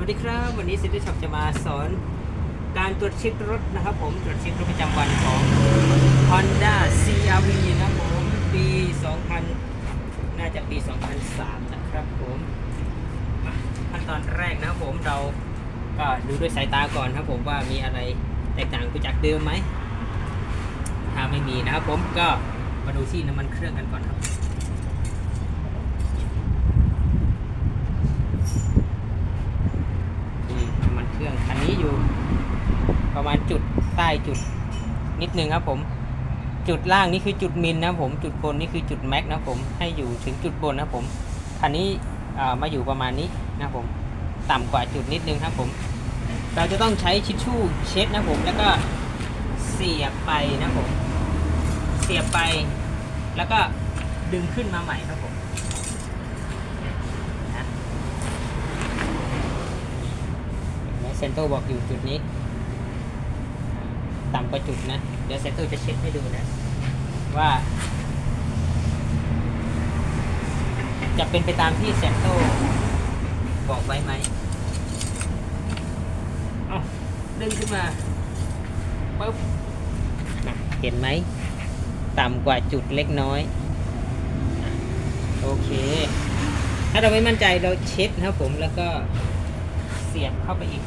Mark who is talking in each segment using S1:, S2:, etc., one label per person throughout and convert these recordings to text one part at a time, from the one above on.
S1: วัสดีครับ วันนี้ซิตี้ช็อปจะมาสอนการตรวจเช็ครถนะครับผมตรวจเช็ครถประจำวันของ Honda CRV นะครับผมปี 2000 น่าจะปี 2003 นะครับผมมาขั้นตอนแรกนะครับผมเราก็ดูด้วยสายตาก่อนครับผมว่ามีอะไรแตกต่างไปจากเดิมไหมถ้าไม่มีนะครับผมก็มาดูที่น้ำมันเครื่องกันก่อนครับ นี่น้ำมันเครื่องคันนี้อยู่ ประมาณ จุดใต้จุดนิดนึงครับผม จุดล่างนี่คือจุดมินนะผม จุดบนนี่คือจุดแม็กนะผมให้อยู่ถึงจุดบนนะผมคันนี้มาอยู่ประมาณนี้นะผมต่ำกว่าจุดนิดนึงครับผม เราจะต้องใช้ชิชชู่เช็ดนะผมแล้วก็เสียบไปนะผม เสียบไป แล้วก็ดึงขึ้นมาใหม่ครับผมนะเซนโตบอกอยู่จุดนี้ กว่าจุดนะ เดี๋ยวเซนโตจะเช็คให้ดูนะ ว่า จะเป็นไปตามที่เซนโตบอกไว้ไหมเอาดึงขึ้นมาปุ๊บเห็นไหม ต่ำกว่าจุดเล็กน้อย โอเค ถ้าเราไม่มั่นใจเราเช็ดนะครับผมแล้วก็เสียบเข้าไปอีก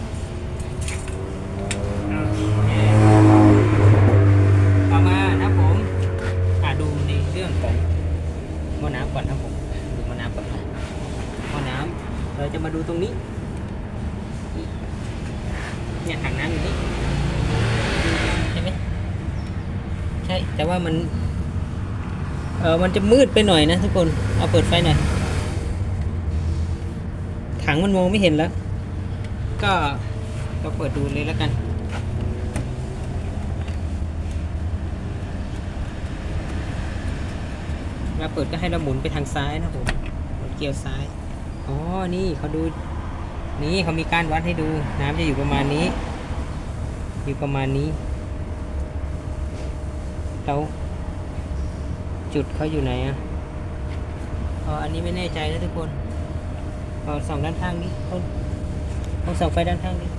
S1: โก่อนนะครับผมดูม้อน้ำก่อนนะหม้อน้ำเราจะมาดูตรงนี้ เนี่ยถังน้ำอยู่นี่ใช่ไหมใช่แต่ว่ามันเออมันจะมืดไปหน่อยนะทุกคนเอาเปิดไฟหน่อยถังมันมองไม่เห็นแล้ว ก็ก็เปิดดูเลยแล้วกัน เราเปิดก็ให้เราหมุนไปทางซ้ายนะครับผมหมุนเกลียวซ้าย อ๋อ นี่เขาดู นี่เขามีการวัดให้ดู น้ำจะอยู่ประมาณนี้ อยู่ประมาณนี้แล้วจุดเขาอยู่ไหนอะ อ๋อ อันนี้ไม่แน่ใจนะทุกคนเอาส่องด้านข้างนี้เอาเอาส่องไฟด้านข้างนี้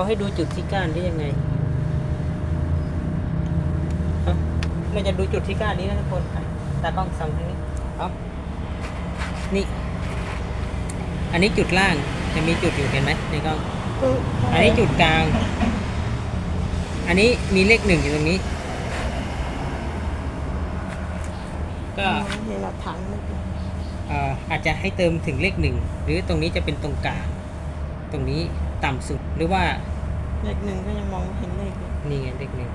S1: เขาให้ดูจุดที่ก้านได้ยังไงเอ้าเราจะดูจุดที่ก้านนี้นะทุกคนอะตากล้องส่องทางนี้เอานี่ อันนี้จุดล่างจะมีจุดอยู่เห็นไหมในกล้อง อันนี้จุดกลาง อันนี้มีเลขหนึ่งอยู่ตรงนี้ ก็
S2: เห็นเราถังเลย
S1: เอ่ออาจจะให้เติมถึงเลขหนึ่งหรือตรงนี้จะเป็นตรงกลาง ตรงนี้ต่ำสุดหรือว่า
S2: เลขหนึ่งก็ยังมองไม่เห็นเลขเลย
S1: นี่ไงเลขหนึ่ง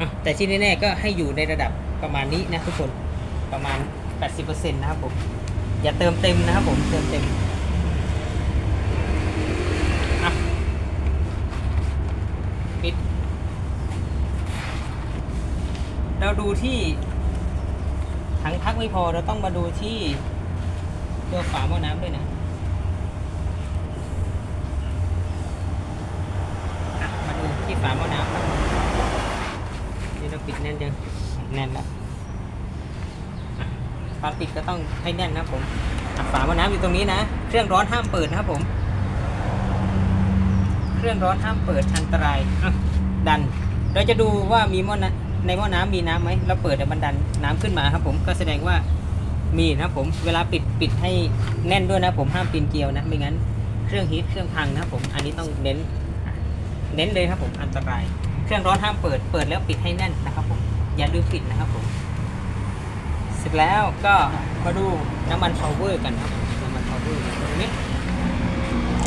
S1: อะแต่ที่แน่ๆก็ให้อยู่ในระดับประมาณนี้นะทุกคนประมาณ 80%นะครับผม อย่าเติมเต็มนะครับผม เติมเต็มอะปิด เราดูที่ถังพักไม่พอเราต้องมาดูที่ตัวฝาหม้อน้ำด้วยนะมาดูที่ ฝาหม้อน้ำครับนี่เราปิดแน่นยังแน่นแล้วอะฝาปิดก็ต้องให้แน่นนะผมฝาหม้อน้ำอยู่ตรงนี้นะ เครื่องร้อนห้ามเปิดนะครับผม เครื่องร้อนห้ามเปิดอันตรายดัน เราจะดูว่ามีหม้อน้ำในหม้อน้ำมีน้ำไหมเราเปิดแต่มันดันน้ำขึ้นมาครับ ผมก็แสดงว่ามีนะผมเวลาปิดปิดให้แน่นด้วยนะผมห้ามปีนเกลียวนะไม่งั้นเครื่องฮีทเครื่องพังนะผมอันนี้ต้องเน้น เน้นเลยครับผมอันตราย เครื่องร้อนห้ามเปิดเปิดแล้วปิดให้แน่นนะครับผมอย่าลืมปิดนะครับผม เสร็จแล้วก็มาดูน้ำมันพาวเวอร์กันครับน้ำมันพาวเวอร์ตรงนี้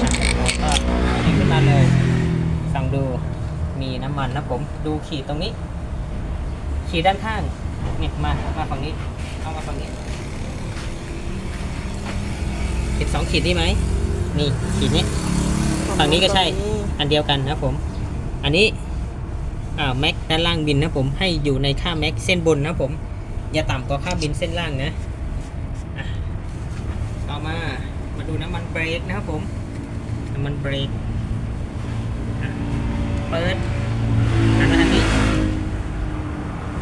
S1: อะเราก็ยิบขึ้นมาเลยส่งดูมีน้ำมันนะผมดูขีดตรงนี้ ขีดด้านข้างเนี่ยมามาฝั่งนี้เอามาฝั่งนี้ขีดสองขีดนี่ไหมนี่ขีดนี้ฝั่งนี้ก็ใช่ อันเดียวกันนะครับผม อันนี้อ่าแม็กด้านล่างบินนะครับผมให้อยู่ในค่าแม็กเส้นบนนะครับผม อย่าต่ำกว่าค่าบินเส้นล่างนะอะต่อมามาดูน้ำมันเบรกนะครับผมน้ำมันเบรกอะเปิดหันมาทางนี้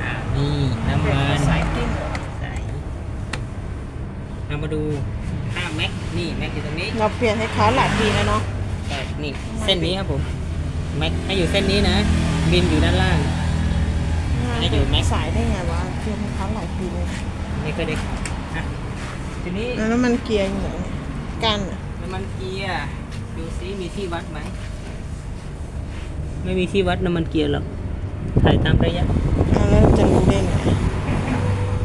S1: อ่านี่น้ำมัน
S2: สายติ้งเหรอ
S1: ใสเรามาดูค่าแม็กนี่แม็กอยู่ตรงนี้
S2: เราเปลี่ยนให้เขาหลายปีแล้วเนาะ
S1: แต่ นี่เส้นนี้ครับผมแม็กให้อยู่เส้นนี้นะ บินอยู่ด้านล่าง ให้อยู่ไหม
S2: สายได้ไงวะเปลี่ยนให้เขาหลายปีเลย
S1: ไม่เคยได้ขับอะทีนี้
S2: แล้วมันเกียร์อยู่ไหนเนี่ยกันอะ
S1: น้ำมันเกียร์ดูซิมีที่วัดไหมไม่มีที่วัดน้ำมันเกียร์หรอกถ่ายตามระยะ
S2: อะแล้วจะรู้ได้ไง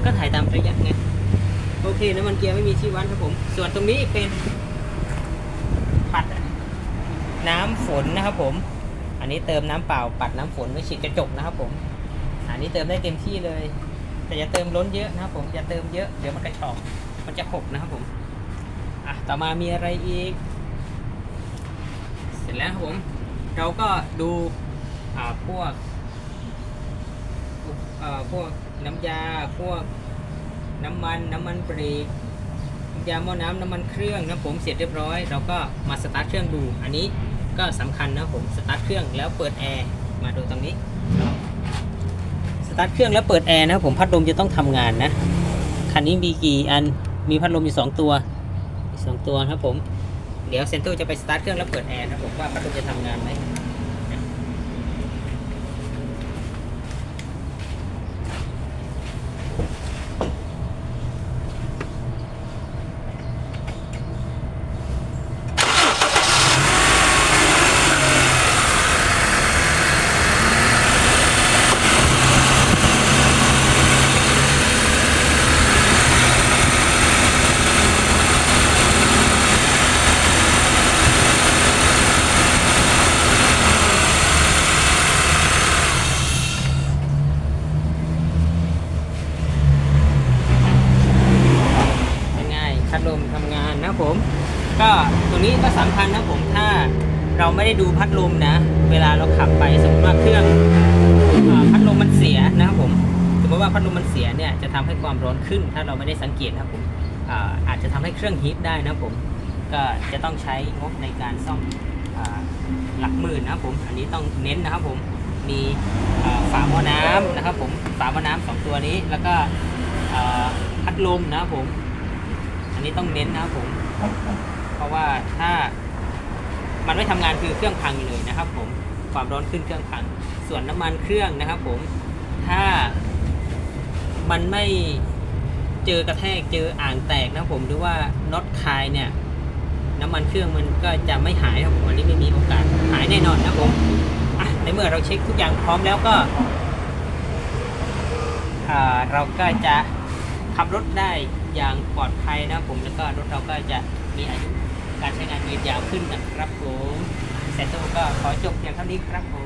S1: ก็ถ่ายตามระยะไงโอเคน้ำมันเกียร์ไม่มีที่วัดครับผม ส่วนตรงนี้เป็นปัด น้ำฝนนะครับผม อันนี้เติมน้ำเปล่าปัดน้ำฝนไว้ฉีดกระจกนะครับผม อันนี้เติมได้เต็มที่เลย แต่อย่าเติมล้นเยอะนะครับผมอย่าเติมเยอะเดี๋ยวมันกระชอกมันจะหกนะครับผมอะต่อมามีอะไรอีก เสร็จแล้วครับผม เราก็ดูอ่าพวกอ่อพวกน้ำยาพวกน้ำมันน้ำมันเบรก ยาหม้อน้ำน้ำมันเครื่องนะผมเสร็จเรียบร้อย เราก็มาสตาร์ทเครื่องดู อันนี้ก็สำคัญนะผมสตาร์ทเครื่องแล้วเปิดแอร์มาดูตรงนี้สตาร์ทเครื่องแล้วเปิดแอร์นะผมพัดลมจะต้องทำงานนะคันนี้มีกี่อันมีพัดลมอยู่สองตัวมีสองตัวนะครับผมเดี๋ยวเซนโตจะไปสตาร์ทเครื่องแล้วเปิดแอร์นะผมว่าพัดลมจะทำงานไหม เป็นไงพัดลมทำงานนะครับผม ก็ตรง นี้ก็สำคัญนะผมถ้าเราไม่ได้ดูพัดลมนะ เวลาเราขับไปสมมติว่าเครื่องอพัดลมมันเสียนะครับผมสมมติว่าพัดลมมันเสียเนี่ยจะทำให้ความร้อนขึ้น ถ้าเราไม่ได้สังเกตนะครับผมอาอาจจะทำให้เครื่องฮีทได้นะผมก็จะต้องใช้งบในการซ่อมหลักหมื่นนะครับผมอันนี้ต้องเน้นนะครับผมมีฝาหม้อน้ำนะครับผมฝาหม้อน้ำสองตัวนี้แล้วก็พัดลมนะครับผม อันนี้ต้องเน้นนะครับผม เพราะว่าถ้ามันไม่ทำงานคือเครื่องพังเลยนะครับ ผมความร้อนขึ้นเครื่องพัง ส่วนน้ำมันเครื่องนะครับ ผมถ้ามันไม่เจอกระแทกเจออ่างแตกนะครับผมหรือว่าน็อตคายเนี่ยน้ำมันเครื่องมันก็จะไม่หายนะครับผมอันนี้ไม่มีโอกาสหายแน่นอนนะครับผมอะในเมื่อเราเช็คทุกอย่างพร้อมแล้วก็เราก็จะขับรถได้อย่างปลอดภัยนะครับผมแล้วก็รถเราก็จะมีอายุ การใช้งานยืนยาวขึ้นนะครับผมแซนโตก็ขอจบเพียงเท่านี้ครับผม